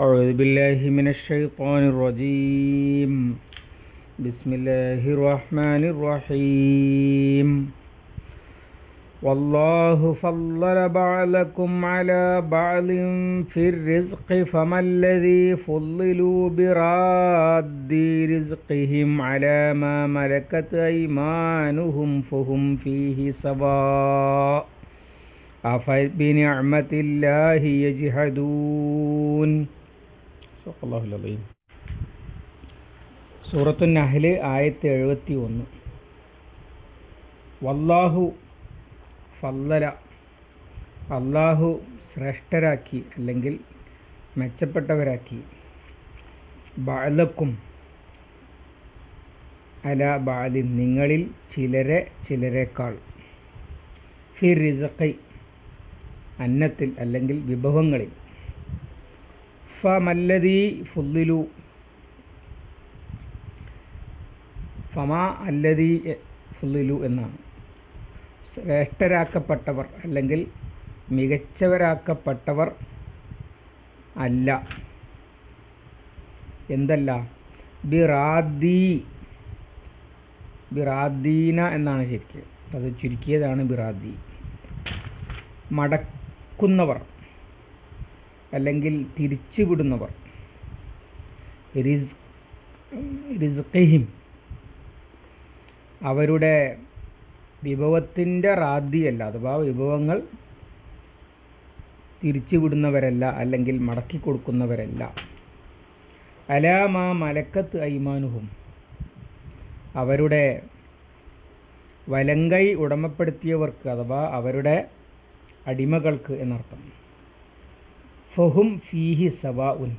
أعوذ بالله من الشيطان الرجيم. بسم الله الرحمن الرحيم. والله فضل بعضكم على بعض في الرزق فما الذي فضلوا براد رزقهم على ما ملكت أيمانهم فهم فيه سواء. أفبنعمة الله يجحدون. സൂറത്തു നഹ്ല് ആയിരത്തി എഴുപത്തി ഒന്ന് വല്ലാഹു ഫല്ലല അല്ലാഹു ശ്രേഷ്ഠരാക്കി അല്ലെങ്കിൽ മെച്ചപ്പെട്ടവരാക്കി. ബാലക്കും അല ബാലി നിങ്ങളിൽ ചിലരെ ചിലരെക്കാൾ. ഫിർ റിസക്കൈ അന്നത്തിൽ അല്ലെങ്കിൽ വിഭവങ്ങളിൽ. ഫ മല്ലതി ഫുല്ലിലു ഫമാ അല്ലതി ഫുല്ലിലു എന്നാണ്. ശ്രേഷ്ഠരാക്കപ്പെട്ടവർ അല്ലെങ്കിൽ മികച്ചവരാക്കപ്പെട്ടവർ അല്ല. എന്തല്ല? ബിറാദി ബിറാദീന എന്നാണ് ശരിക്ക്. അത് ചുരുക്കിയതാണ് ബിറാദി മടക്കുന്നവർ. അല്ലെങ്കിൽ തിരിച്ചുവിടുന്നവർ. അവരുടെ വിഭവത്തിന്റെ റാദ്ദിയല്ല അഥവാ വിഭവങ്ങൾ തിരിച്ചുവിടുന്നവരല്ല അല്ലെങ്കിൽ മടക്കി കൊടുക്കുന്നവരല്ല. അലാമാ മലക്കത്ത് ഐമാനുഹും. അവരുടെ വലങ്കൈ ഉടമപ്പെടുത്തിയവർക്ക് അഥവാ അവരുടെ അടിമകൾക്ക് എന്നർത്ഥം. ഫഹും ഫീഹി സവാ ഉൻ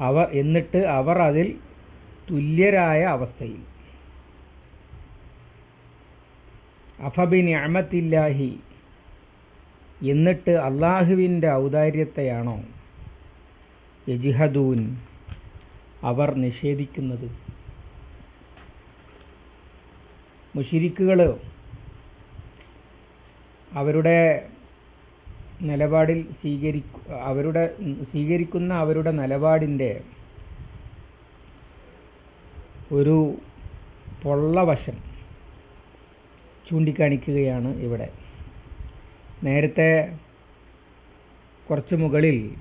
അവർ എന്നിട്ട് അവർ അതിൽ തുല്യരായ അവസ്ഥയിൽ. അഫബിൻ അമത്തില്ലാഹി എന്നിട്ട് അള്ളാഹുവിന്റെ ഔദാര്യത്തെയാണോ യജിഹദൂൻ അവർ നിഷേധിക്കുന്നത്? മുഷിരിക്കുകൾ അവരുടെ നിലപാടിൽ സ്വീകരി അവരുടെ സ്വീകരിക്കുന്ന അവരുടെ നിലപാടിന്റെ ഒരു പൊള്ളവശം ചൂണ്ടിക്കാണിക്കുകയാണ് ഇവിടെ. നേരത്തെ കുറച്ച് മുകളിൽ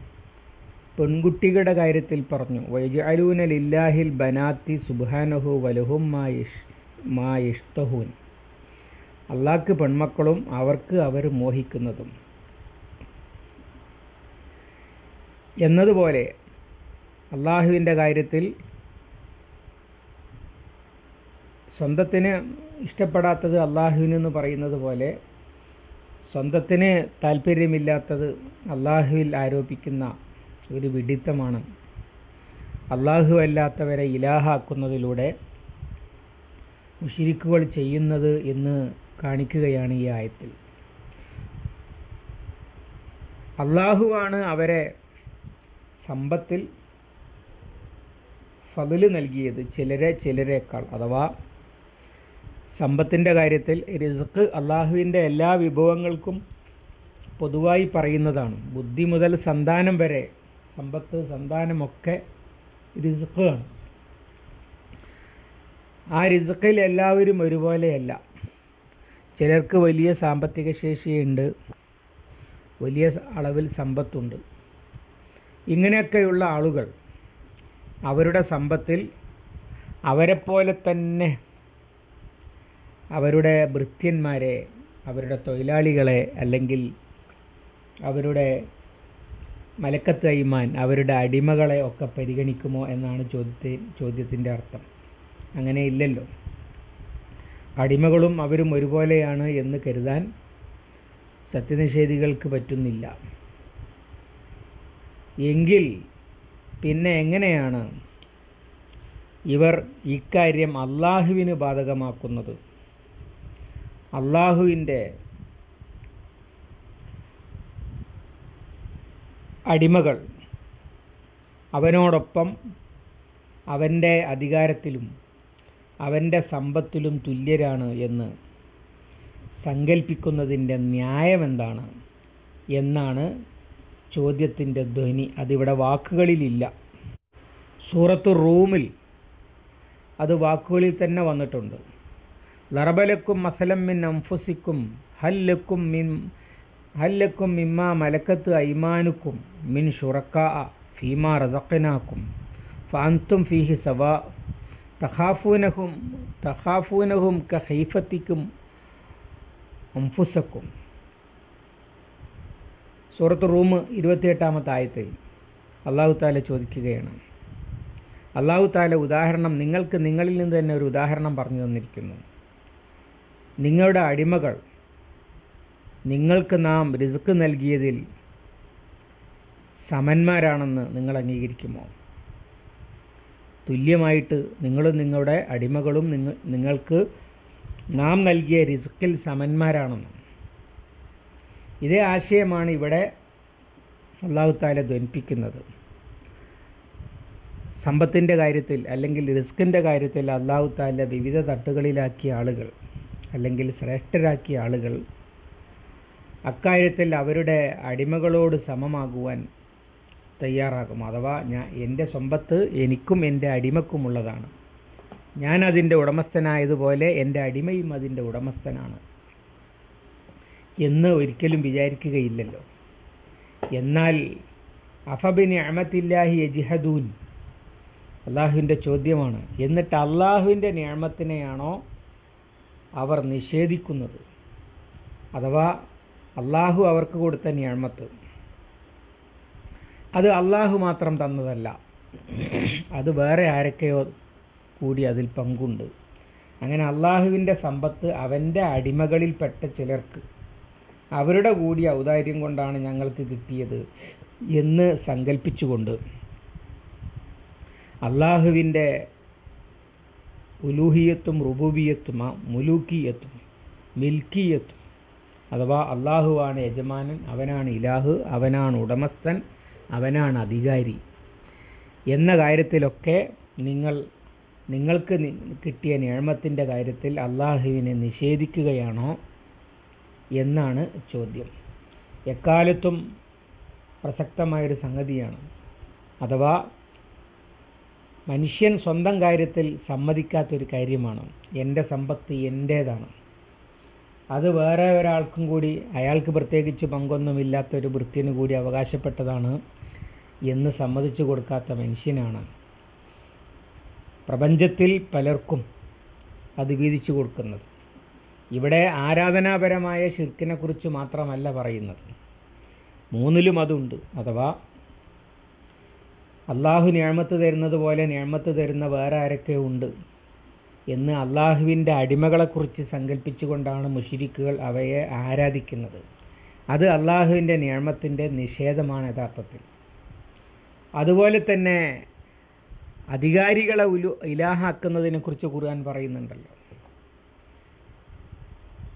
പെൺകുട്ടികളുടെ കാര്യത്തിൽ പറഞ്ഞു വൈജാലൂന ലില്ലാഹിൽ ബനാത്തി സുബാനഹു വലഹും മായിഷ് മായിഷ്തഹൂൻ അള്ളാഹ്ക്ക് പെൺമക്കളും അവർക്ക് അവർ മോഹിക്കുന്നതും. എന്നതുപോലെ അള്ളാഹുവിന്റെ കാര്യത്തിൽ സ്വന്തത്തിന് ഇഷ്ടപ്പെടാത്തത് അള്ളാഹുവിനെന്ന് പറയുന്നത് പോലെ സ്വന്തത്തിന് താല്പര്യമില്ലാത്തത് അള്ളാഹുവിൽ ആരോപിക്കുന്ന ഒരു വിഡിത്തമാണ്. അള്ളാഹു അല്ലാത്തവരെ ഇലാഹാക്കുന്നതിലൂടെ മുഷിരിക്കുകൾ ചെയ്യുന്നത് എന്ന് കാണിക്കുകയാണ് ഈ ആയത്തിൽ. അള്ളാഹുവാണ് അവരെ സമ്പത്തിൽ ഫതിൽ നൽകിയത് ചിലരെ ചിലരേക്കാൾ അഥവാ സമ്പത്തിന്റെ കാര്യത്തിൽ റിസ്ക് അള്ളാഹുവിന്റെ എല്ലാ വിഭവങ്ങൾക്കും പൊതുവായി പറയുന്നതാണ്. ബുദ്ധി മുതൽ സന്താനം വരെ സമ്പത്ത് സന്താനമൊക്കെ റിസ്ക്കാണ് ആ റിസ്ക്കിൽ എല്ലാവരും ഒരുപോലെയല്ല. ചിലർക്ക് വലിയ സാമ്പത്തിക ശേഷിയുണ്ട് വലിയ അളവിൽ സമ്പത്തുണ്ട്. ഇങ്ങനെയൊക്കെയുള്ള ആളുകൾ അവരുടെ സമ്പത്തിൽ അവരെപ്പോലെ തന്നെ അവരുടെ ഭൃത്യന്മാരെ അവരുടെ തൊഴിലാളികളെ അല്ലെങ്കിൽ അവരുടെ മലക്കത്ത് അയ്മാൻ അവരുടെ അടിമകളെ ഒക്കെ പരിഗണിക്കുമോ എന്നാണ് ചോദ്യത്തെ ചോദ്യത്തിന്റെ അർത്ഥം. അങ്ങനെ ഇല്ലല്ലോ. അടിമകളും അവരും ഒരുപോലെയാണ് എന്ന് കരുതാൻ സത്യനിഷേധികൾക്ക് പറ്റുന്നില്ല. എങ്കിൽ പിന്നെ എങ്ങനെയാണ് ഇവർ ഇക്കാര്യം അള്ളാഹുവിന് ബാധകമാക്കുന്നത്? അള്ളാഹുവിന്റെ അടിമകൾ അവനോടൊപ്പം അവന്റെ അധികാരത്തിലും അവന്റെ സമ്പത്തിലും തുല്യരാണ് എന്ന് സങ്കല്പിക്കുന്നതിന്റെ ന്യായമെന്താണ്? എന്നാണ് ചോദ്യത്തിന്റെ ധ്വനി അതിവിടെ വാക്കുകളിലില്ല. സൂറത്ത് റൂമിൽ അത് വാക്കുകളിൽ തന്നെ വന്നിട്ടുണ്ട്. ലറബലക്കും മസലം മിൻ അംഫുസിക്കും ഹല്ലക്കും മിൻ ഹല്ലക്കും മിമ്മ മലക്കത്ത് ഐമാനുക്കും മിൻ ഷുറക്ക ഫീമാ റസഖനാക്കും ഫാൻതും ഫീഹി സവാ തഹാഫൂനഹും തഹാഫൂനഹും കഹൈഫത്തിക്കും അംഫുസക്കും സൂറത്ത് റൂം ഇരുപത്തിയെട്ടാമത്തെ ആയത്തിൽ അള്ളാഹു താല ചോദിക്കുകയാണ്. അള്ളാഹു താല ഉദാഹരണം നിങ്ങൾക്ക് നിങ്ങളിൽ നിന്ന് തന്നെ ഒരു ഉദാഹരണം പറഞ്ഞു തന്നിരിക്കുന്നു. നിങ്ങളുടെ അടിമകൾ നിങ്ങൾക്ക് നാം റിസ്ക് നൽകിയതിൽ സമന്മാരാണെന്ന് നിങ്ങൾ അംഗീകരിക്കുമോ? തുല്യമായിട്ട് നിങ്ങളും നിങ്ങളുടെ അടിമകളും നിങ്ങൾക്ക് നാം നൽകിയ റിസ്ക്കിൽ സമന്മാരാണെന്ന്. ഇതേ ആശയമാണ് ഇവിടെ അള്ളാഹുത്താല ധനിപ്പിക്കുന്നത് സമ്പത്തിന്റെ കാര്യത്തിൽ അല്ലെങ്കിൽ റിസ്കിന്റെ കാര്യത്തിൽ അള്ളാഹുത്താല വിവിധ തട്ടുകളിലാക്കിയ ആളുകൾ അല്ലെങ്കിൽ ശ്രേഷ്ഠരാക്കിയ ആളുകൾ അക്കാര്യത്തിൽ അവരുടെ അടിമകളോട് സമമാകുവാൻ തയ്യാറാകും. അഥവാ ഞാൻ എന്റെ സമ്പത്ത് എനിക്കും എന്റെ അടിമക്കുമുള്ളതാണ്. ഞാൻ അതിന്റെ ഉടമസ്ഥനായതുപോലെ എന്റെ അടിമയും അതിന്റെ ഉടമസ്ഥനാണ്. എന്ന് ഒരിക്കലും വിചാരിക്കുകയില്ലല്ലോ. എന്നാൽ അഫബിന് അഹമ്മത്തില്ലാഹി യജിഹദൂൻ? അള്ളാഹുവിന്റെ ചോദ്യമാണ് എന്നിട്ട് അള്ളാഹുവിന്റെ ഞാമത്തിനെയാണോ അവർ നിഷേധിക്കുന്നത്? അഥവാ അള്ളാഹു അവർക്ക് കൊടുത്ത ഞാമത്ത് അത് അള്ളാഹു മാത്രം തന്നതല്ല. അത് വേറെ ആരൊക്കെയോ കൂടി അതിൽ പങ്കുണ്ട്. അങ്ങനെ അള്ളാഹുവിന്റെ സമ്പത്ത് അവന്റെ അടിമകളിൽപ്പെട്ട ചിലർക്ക് അവരുടെ കൂടി ഔദാര്യം കൊണ്ടാണ് ഞങ്ങൾക്ക് കിട്ടിയത് എന്ന് സങ്കല്പിച്ചുകൊണ്ട് അള്ളാഹുവിന്റെ ഉലൂഹിയത്തും റുബൂബിയത്തും മുലൂക്കിയത്തും മിൽക്കിയത്തും അഥവാ അള്ളാഹുവാണ് യജമാനൻ അവനാണ് ഇലാഹ് അവനാണ് ഉടമസ്ഥൻ അവനാണ് അധികാരി എന്ന കാര്യത്തിലൊക്കെ നിങ്ങൾ നിങ്ങൾക്ക് കിട്ടിയ നിയമത്തിന്റെ കാര്യത്തിൽ അള്ളാഹുവിനെ നിഷേധിക്കുകയാണോ? എന്നാണ് ചോദ്യം. എക്കാലത്തും പ്രസക്തമായൊരു സംഗതിയാണ്. അഥവാ മനുഷ്യൻ സ്വന്തം കാര്യത്തിൽ സമ്മതിക്കാത്തൊരു കാര്യമാണ്. എന്റെ സമ്പത്ത് എന്റേതാണ്. അത് വേറെ ഒരാൾക്കും കൂടി അയാൾക്ക് പ്രത്യേകിച്ച് പങ്കൊന്നുമില്ലാത്ത ഒരു വൃത്തിന് കൂടി അവകാശപ്പെട്ടതാണ് എന്ന് സമ്മതിച്ചു കൊടുക്കാത്ത മനുഷ്യനാണ്. പ്രപഞ്ചത്തിൽ പലർക്കും അത് വീതിച്ചു കൊടുക്കുന്നത്. ഇവിടെ ആരാധനാപരമായ ശിർക്കിനെക്കുറിച്ച് മാത്രമല്ല പറയുന്നത്. മൂന്നിലും അതുണ്ട്. അഥവാ അള്ളാഹു ഞാമത്ത് തരുന്നത് പോലെ ഞാമത്ത് തരുന്ന വേറെ ആരൊക്കെ ഉണ്ട് എന്ന് അള്ളാഹുവിന്റെ അടിമകളെക്കുറിച്ച് സങ്കല്പിച്ചുകൊണ്ടാണ് മുഷിരിക്കുകൾ അവയെ ആരാധിക്കുന്നത്. അത് അള്ളാഹുവിന്റെ ഞാമത്തിന്റെ നിഷേധമാണ് യഥാർത്ഥത്തിൽ. അതുപോലെ തന്നെ അധികാരികളെ ഉലു ഇലാഹാക്കുന്നതിനെ കുറിച്ച് ഖുർആൻ പറയുന്നുണ്ടല്ലോ.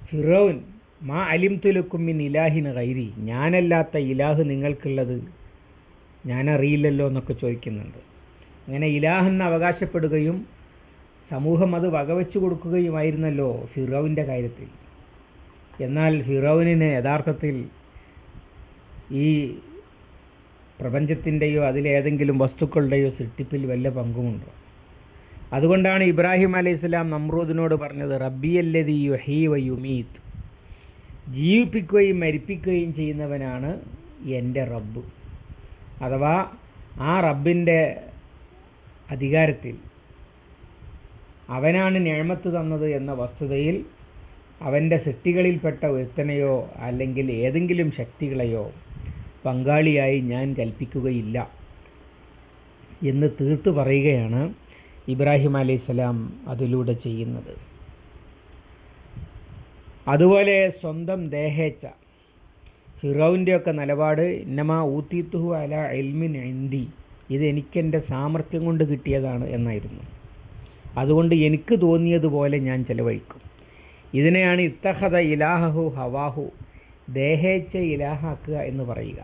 ഫിറോൻ മാ അലിം തുലക്കും മിൻ ഇലാഹിന് കൈരി ഞാനല്ലാത്ത ഇലാഹ് നിങ്ങൾക്കുള്ളത് ഞാനറിയില്ലല്ലോ എന്നൊക്കെ ചോദിക്കുന്നുണ്ട്. അങ്ങനെ ഇലാഹെന്ന് അവകാശപ്പെടുകയും സമൂഹം അത് വകവെച്ചു കൊടുക്കുകയുമായിരുന്നല്ലോ ഫിറോവിന്റെ കാര്യത്തിൽ. എന്നാൽ ഫിറോവിനെ യഥാർത്ഥത്തിൽ ഈ പ്രപഞ്ചത്തിന്റെയോ അതിലേതെങ്കിലും വസ്തുക്കളുടെയോ സൃഷ്ടിപ്പിൽ വല്ല പങ്കുമുണ്ടോ? അതുകൊണ്ടാണ് ഇബ്രാഹിം അലൈഹി സ്വലാം നമ്രൂദിനോട് പറഞ്ഞത് റബ്ബിയല്ലതി യുഹീ യുമീത്. ജീവിപ്പിക്കുകയും മരിപ്പിക്കുകയും ചെയ്യുന്നവനാണ് എന്റെ റബ്ബ്. അഥവാ ആ റബ്ബിന്റെ അധികാരത്തിൽ അവനാണ് ഞാമത്ത് തന്നത് എന്ന വസ്തുതയിൽ അവന്റെ സൃഷ്ടികളിൽപ്പെട്ട ഒരുത്തനെയോ അല്ലെങ്കിൽ ഏതെങ്കിലും ശക്തികളെയോ പങ്കാളിയായി ഞാൻ കൽപ്പിക്കുകയില്ല എന്ന് തീർത്തു പറയുകയാണ് ഇബ്രാഹിം അലൈഹിസ്സലാം അതിലൂടെ ചെയ്യുന്നത്. അതുപോലെ സ്വന്തം ദേഹേച്ച ഫിറോവിന്റെ ഒക്കെ നിലപാട് ഇന്നമാ ഊത്തിത്തുഹു അല എൽമിൻ എന്തി ഇത് എനിക്കെന്റെ സാമർഥ്യം കൊണ്ട് കിട്ടിയതാണ് എന്നായിരുന്നു. അതുകൊണ്ട് എനിക്ക് തോന്നിയതുപോലെ ഞാൻ ചെലവഴിക്കും. ഇതിനെയാണ് ഇത്തഹദ ഇലാഹു ഹവാഹു ദേഹേച്ച ഇലാഹാക്കുക എന്ന് പറയുക.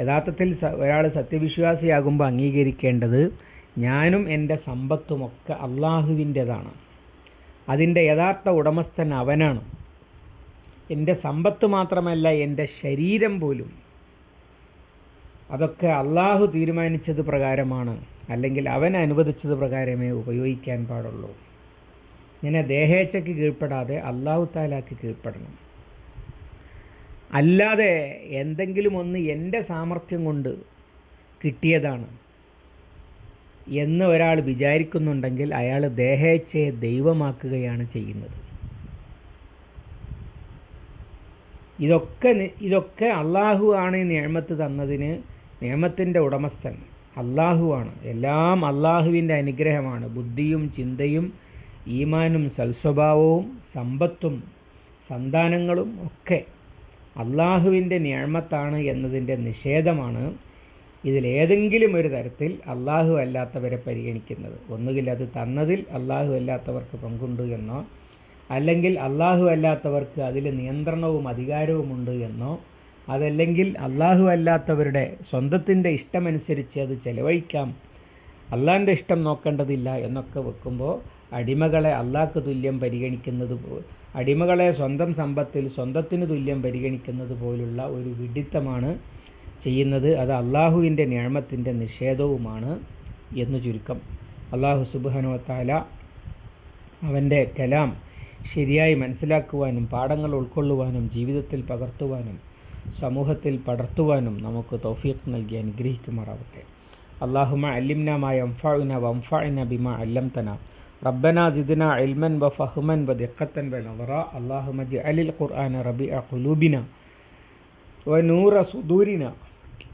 യഥാർത്ഥത്തിൽ ഒരാൾ സത്യവിശ്വാസിയാകുമ്പോൾ അംഗീകരിക്കേണ്ടത് ഞാനും എന്റെ സമ്പത്തുമൊക്കെ അള്ളാഹുവിന്റെതാണ്. അതിന്റെ യഥാർത്ഥ ഉടമസ്ഥൻ അവനാണ്. എന്റെ സമ്പത്ത് മാത്രമല്ല എന്റെ ശരീരം പോലും. അതൊക്കെ അള്ളാഹു തീരുമാനിച്ചത് പ്രകാരമാണ്. അല്ലെങ്കിൽ അവൻ അനുവദിച്ചത് പ്രകാരമേ ഉപയോഗിക്കാൻ പാടുള്ളൂ. ഇങ്ങനെ ദേഹേച്ഛയ്ക്ക് കീഴ്പ്പെടാതെ അള്ളാഹു താലാക്ക് കീഴ്പ്പെടണം. അല്ലാതെ എന്തെങ്കിലും ഒന്ന് എന്റെ സാമർഥ്യം കൊണ്ട് കിട്ടിയതാണ്. എന്ന് ഒരാൾ വിചാരിക്കുന്നുണ്ടെങ്കിൽ അയാൾ ദേഹേച്ഛയെ ദൈവമാക്കുകയാണ് ചെയ്യുന്നത്. ഇതൊക്കെ ഇതൊക്കെ അള്ളാഹു ആണ് നിയമത്ത് തന്നതിന് നിയമത്തിന്റെ ഉടമസ്ഥൻ. അള്ളാഹുവാണ് എല്ലാം അള്ളാഹുവിന്റെ അനുഗ്രഹമാണ്. ബുദ്ധിയും ചിന്തയും ഈമാനും സൽസ്വഭാവവും സമ്പത്തും സന്താനങ്ങളും ഒക്കെ അള്ളാഹുവിന്റെ നിയമത്താണ് എന്നതിന്റെ നിഷേധമാണ് ഇതിലേതെങ്കിലും ഒരു തരത്തിൽ അള്ളാഹു അല്ലാത്തവരെ പരിഗണിക്കുന്നത്. ഒന്നുകിൽ അത് തന്നതിൽ അള്ളാഹു അല്ലാത്തവർക്ക് പങ്കുണ്ട് എന്നോ അല്ലെങ്കിൽ അള്ളാഹു അല്ലാത്തവർക്ക് അതിൽ നിയന്ത്രണവും അധികാരവും ഉണ്ട് എന്നോ അതല്ലെങ്കിൽ അള്ളാഹു അല്ലാത്തവരുടെ സ്വന്തത്തിന്റെ ഇഷ്ടമനുസരിച്ച് അത് ചെലവഴിക്കാം അള്ളാഹിന്റെ ഇഷ്ടം നോക്കേണ്ടതില്ല എന്നൊക്കെ വെക്കുമ്പോൾ അടിമകളെ അള്ളാഹ്ക്ക് തുല്യം പരിഗണിക്കുന്നത് അടിമകളെ സ്വന്തം സമ്പത്തിൽ സ്വന്തത്തിന് തുല്യം പരിഗണിക്കുന്നത് പോലുള്ള ഒരു വിഡിത്തമാണ് ചെയ്യുന്നത് അത് അള്ളാഹുവിൻ്റെ നിയമത്തിൻ്റെ നിഷേധവുമാണ് എന്ന് ചുരുക്കം അള്ളാഹു സുബാനോ താല അവൻ്റെ കലാം ശരിയായി മനസ്സിലാക്കുവാനും പാഠങ്ങൾ ഉൾക്കൊള്ളുവാനും ജീവിതത്തിൽ പകർത്തുവാനും സമൂഹത്തിൽ പടർത്തുവാനും നമുക്ക് തൗഫീഖ് നൽകി അനുഗ്രഹിക്കുമാറാവട്ടെ അള്ളാഹുമ അല്ലിംന മാ യംഫഉന വംഫഅന ബിമാ അല്ലംതന ربنا زدنا علما وفهما ودقة ونظرا اللهم اجعل القرآن ربيع قلوبنا ونور صدورنا